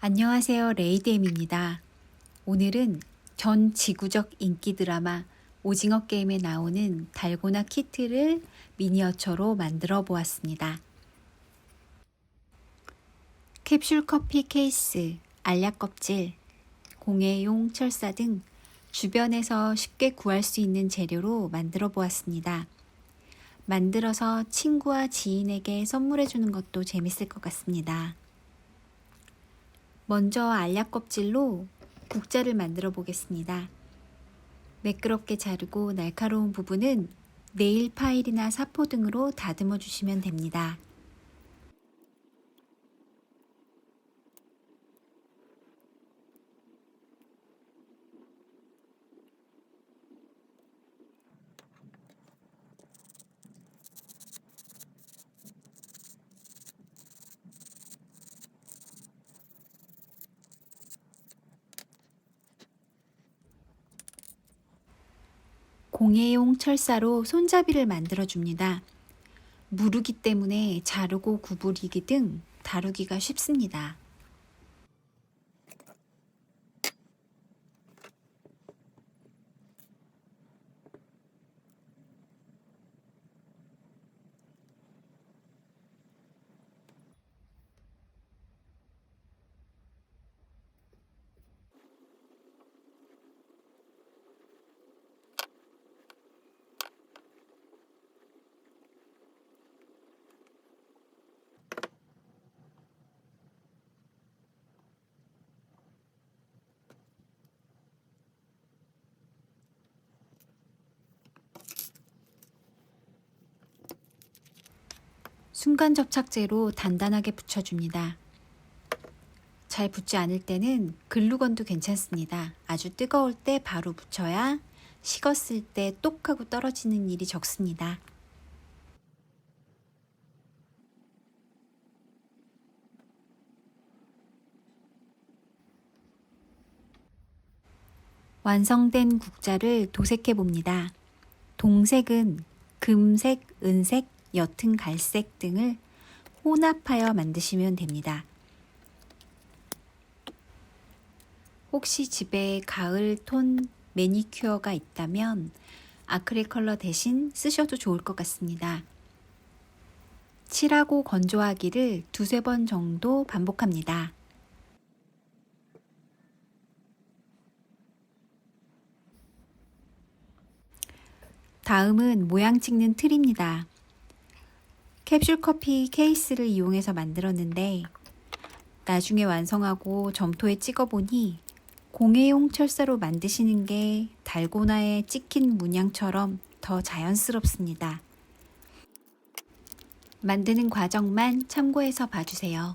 안녕하세요. 레이디엠입니다. 오늘은 전 지구적 인기 드라마 오징어 게임에 나오는 달고나 키트를 미니어처로 만들어 보았습니다. 캡슐 커피 케이스, 알약 껍질, 공예용 철사 등 주변에서 쉽게 구할 수 있는 재료로 만들어 보았습니다. 만들어서 친구와 지인에게 선물해 주는 것도 재밌을 것 같습니다. 먼저 알약 껍질로 국자를 만들어 보겠습니다. 매끄럽게 자르고 날카로운 부분은 네일 파일이나 사포 등으로 다듬어 주시면 됩니다. 공예용 철사로 손잡이를 만들어 줍니다. 무르기 때문에 자르고 구부리기 등 다루기가 쉽습니다. 순간 접착제로 단단하게 붙여줍니다. 잘 붙지 않을 때는 글루건도 괜찮습니다. 아주 뜨거울 때 바로 붙여야 식었을 때 똑하고 떨어지는 일이 적습니다. 완성된 국자를 도색해 봅니다. 동색은 금색, 은색, 옅은 갈색 등을 혼합하여 만드시면 됩니다. 혹시 집에 가을 톤 매니큐어가 있다면 아크릴 컬러 대신 쓰셔도 좋을 것 같습니다. 칠하고 건조하기를 두세 번 정도 반복합니다. 다음은 모양 찍는 틀입니다. 캡슐 커피 케이스를 이용해서 만들었는데 나중에 완성하고 점토에 찍어보니 공예용 철사로 만드시는 게 달고나에 찍힌 문양처럼 더 자연스럽습니다. 만드는 과정만 참고해서 봐주세요.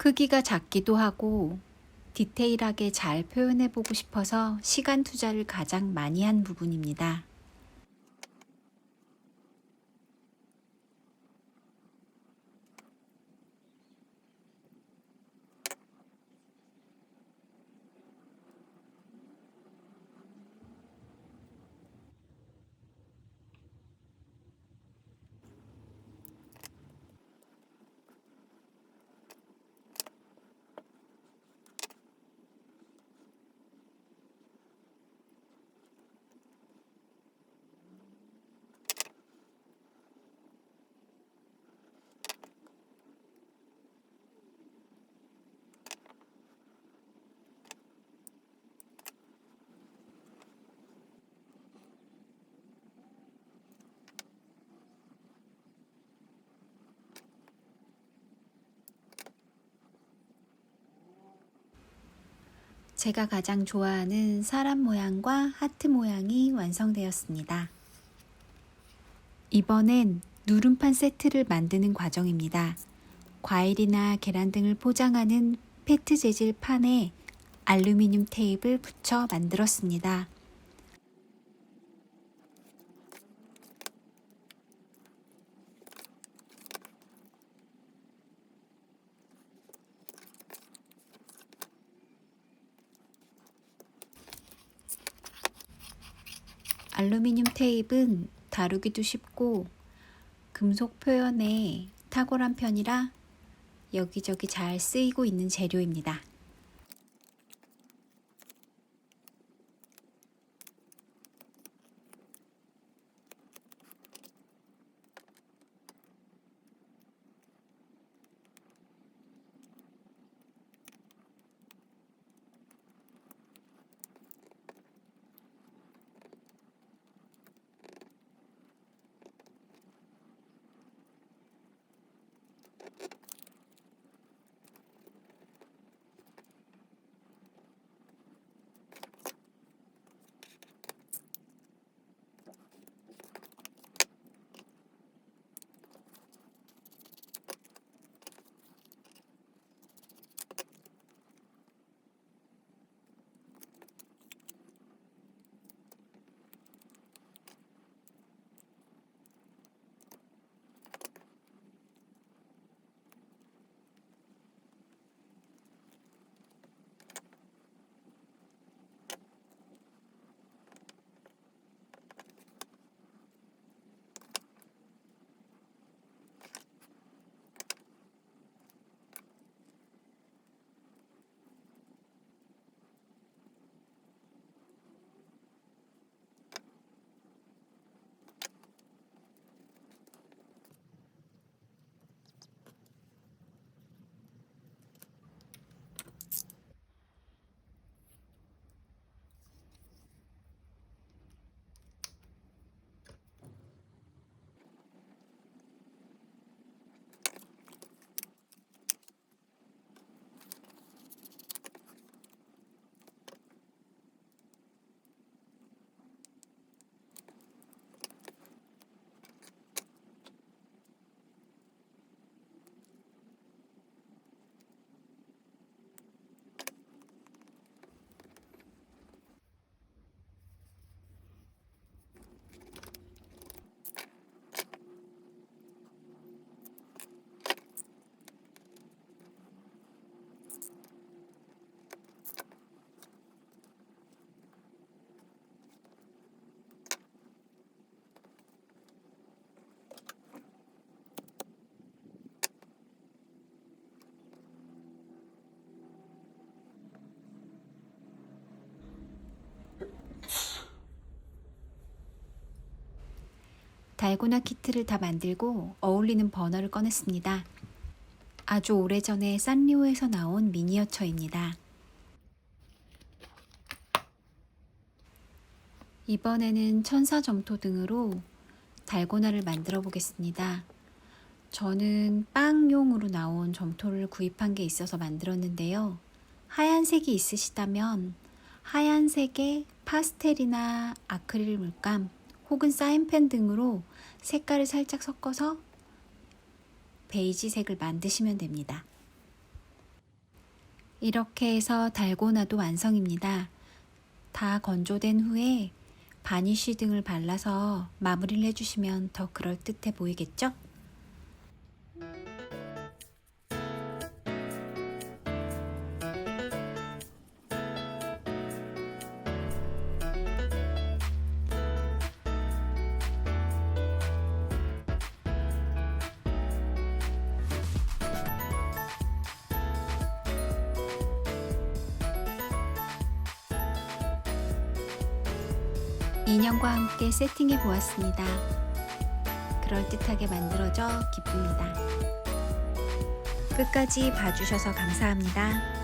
크기가 작기도 하고 디테일하게 잘 표현해 보고 싶어서 시간 투자를 가장 많이 한 부분입니다. 제가 가장 좋아하는 사람 모양과 하트 모양이 완성되었습니다. 이번엔 누름판 세트를 만드는 과정입니다. 과일이나 계란 등을 포장하는 페트 재질 판에 알루미늄 테이프를 붙여 만들었습니다. 알루미늄 테이프는 다루기도 쉽고 금속 표현에 탁월한 편이라 여기저기 잘 쓰이고 있는 재료입니다. 달고나 키트를 다 만들고 어울리는 버너를 꺼냈습니다. 아주 오래전에 산리오에서 나온 미니어처입니다. 이번에는 천사 점토 등으로 달고나를 만들어 보겠습니다. 저는 빵용으로 나온 점토를 구입한 게 있어서 만들었는데요. 하얀색이 있으시다면 하얀색의 파스텔이나 아크릴 물감 혹은 사인펜 등으로 색깔을 살짝 섞어서 베이지색을 만드시면 됩니다. 이렇게 해서 달고나도 완성입니다. 다 건조된 후에 바니쉬 등을 발라서 마무리를 해주시면 더 그럴듯해 보이겠죠? 인형과 함께 세팅해 보았습니다. 그럴듯하게 만들어져 기쁩니다. 끝까지 봐주셔서 감사합니다.